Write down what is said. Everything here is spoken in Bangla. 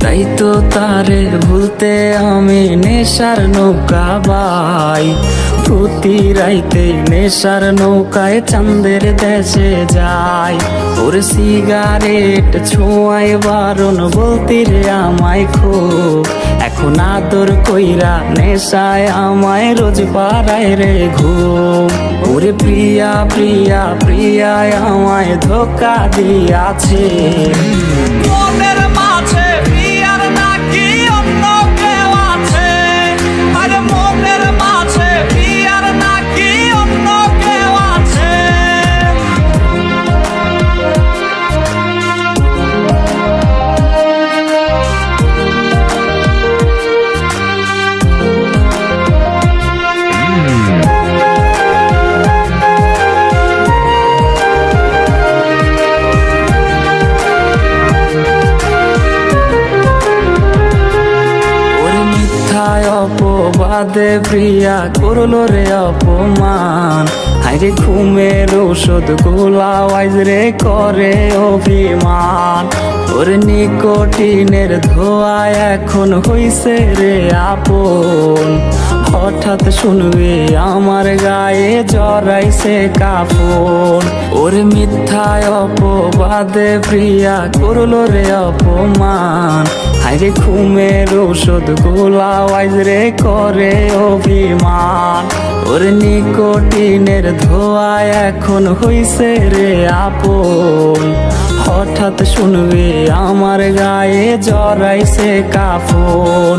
তাই তো তারে ভুলতে আমি নেশার নৌকা বাই। প্রতি রাইতে নেশার নৌকায় চাঁদের দেশে যাই। ওর সিগারেট ছোঁয়াই বারণ বলতি রে আমায় খুব। এখন আদর কইরা নেশায় আমায় রোজ পাড়ায় রে ঘুম। ওরে প্রিয়া প্রিয়া প্রিয়ায় আমায় ধোকা দিয়াছে। অপবাদে প্রিয়া, করল রে অপমান। হাইরে ঘুমের ঔষধ গোলা ওয়াইজ রে করে অভিমান। ওর নিকটিনের ধোয়া এখন হইছে রে আপন। হঠাৎ শুনবে, আমার গায়ে জড়াইছে কাপড় ওর মিথ্যায় অপবাদে প্রিয়া করল রে অপমান। হাইরে ঘুমের ওষুধ গোলা রে করে অভিমান। ওর নিকটিনের ধোয়া এখন হইছে রে আপন। হঠাৎ শুনবে, আমার গায়ে জড়াইছে কাফন।